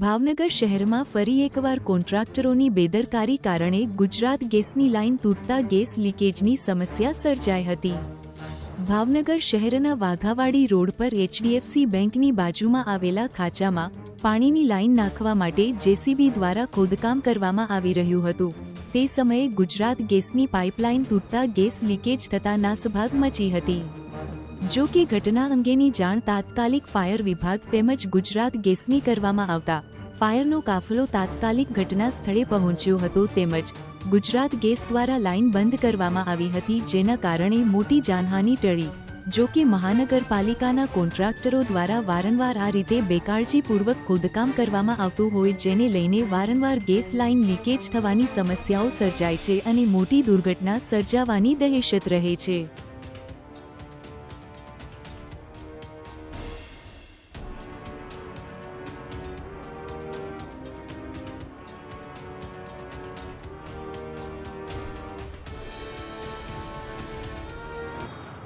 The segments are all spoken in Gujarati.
ભાવનગર શહેરમાં ફરી એકવાર કોન્ટ્રાક્ટરોની બેદરકારી કારણે ગુજરાત ગેસની લાઇન તૂટતા ગેસ લીકેજની સમસ્યા સર્જાઈ હતી. ભાવનગર શહેરના વાઘાવાડી રોડ પર એચડીએફસી બેંકની બાજુમાં આવેલા ખાંચામાં પાણીની લાઇન નાખવા માટે જેસીબી દ્વારા ખોદકામ કરવામાં આવી રહ્યું હતું. તે સમયે ગુજરાત ગેસની પાઇપલાઇન તૂટતા ગેસ લીકેજ થતા નાસભાગ મચી હતી. જો કે ઘટના અંગેની જાણ તાત્કાલિક ફાયર વિભાગ તેમજ ગુજરાત ગેસની કરવામાં આવતા ફાયરનો કાફલો તાત્કાલિક ઘટના સ્થળે પહોંચ્યો હતો તેમજ ગુજરાત ગેસ દ્વારા લાઇન બંધ કરવામાં આવી હતી, જેના કારણે મોટી જાનહાની ટળી. જો કે મહાનગરપાલિકાના કોન્ટ્રાક્ટરો દ્વારા વારંવાર આ રીતે બેકાળજીપૂર્વક ખોદકામ કરવામાં આવતું હોય, જેને લઈને વારંવાર ગેસ લાઇન લીકેજ થવાની સમસ્યાઓ સર્જાય છે અને મોટી દુર્ઘટના સર્જાવાની દહેશત રહે છે.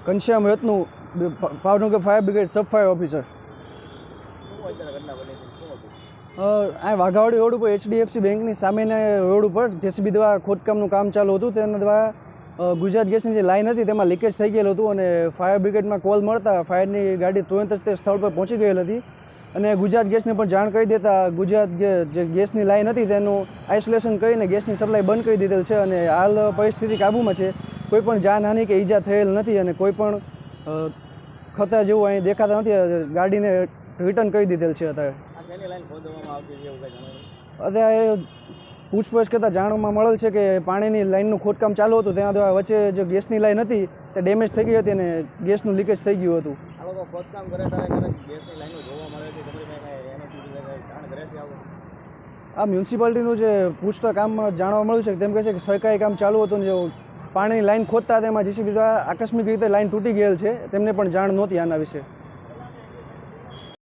Ghanshyam Ratnu Bhavnagar fire brigade sub fire officer આ વાઘાવાડી રોડ ઉપર એચડીએફસી બેંકની સામેના રોડ ઉપર જેસીબી દ્વારા ખોદકામનું કામ ચાલુ હતું. તેના દ્વારા ગુજરાત ગેસની જે લાઇન હતી તેમાં લીકેજ થઈ ગયેલું હતું અને ફાયર બ્રિગેડમાં કોલ મળતા ફાયરની ગાડી તુરંત જ તે સ્થળ પર પહોંચી ગયેલ હતી. અને ગુજરાત ગેસને પણ જાણ કરી દેતા. ગુજરાત જે ગેસની લાઇન હતી તેનું આઇસોલેશન કરીને ગેસની સપ્લાય બંધ કરી દીધેલ છે અને હાલ પરિસ્થિતિ કાબૂમાં છે. કોઈ પણ જાનહાનિ કે ઈજા થયેલ નથી અને કોઈ પણ ખતરા જેવું અહીં દેખાતા નથી. ગાડીને રિટર્ન કરી દીધેલ છે અત્યારે. અત્યારે પૂછપરછ કરતાં જાણવામાં મળેલ છે કે પાણીની લાઇનનું ખોદકામ ચાલુ હતું. તેના દ્વારા વચ્ચે જે ગેસની લાઇન હતી તે ડેમેજ થઈ ગઈ હતી અને ગેસનું લીકેજ થઈ ગયું હતું. લોકો ખોદકામ કરે ત્યારે કદાચ ગેસની લાઈનો જોવા મળે છે, તમારી જાણ કરે છે આવું? આ મ્યુનિસિપાલિટીનું જે પૂછતા કામમાં જાણવા મળ્યું છે, તેમ કહે છે કે સરકારી કામ ચાલુ હતું ને જેવું પાણીની લાઇન ખોદતા તેમાં જેસીબી દ્વારા આકસ્મિક રીતે લાઇન તૂટી ગયેલ છે, તેમને પણ જાણ નહોતી આના વિશે.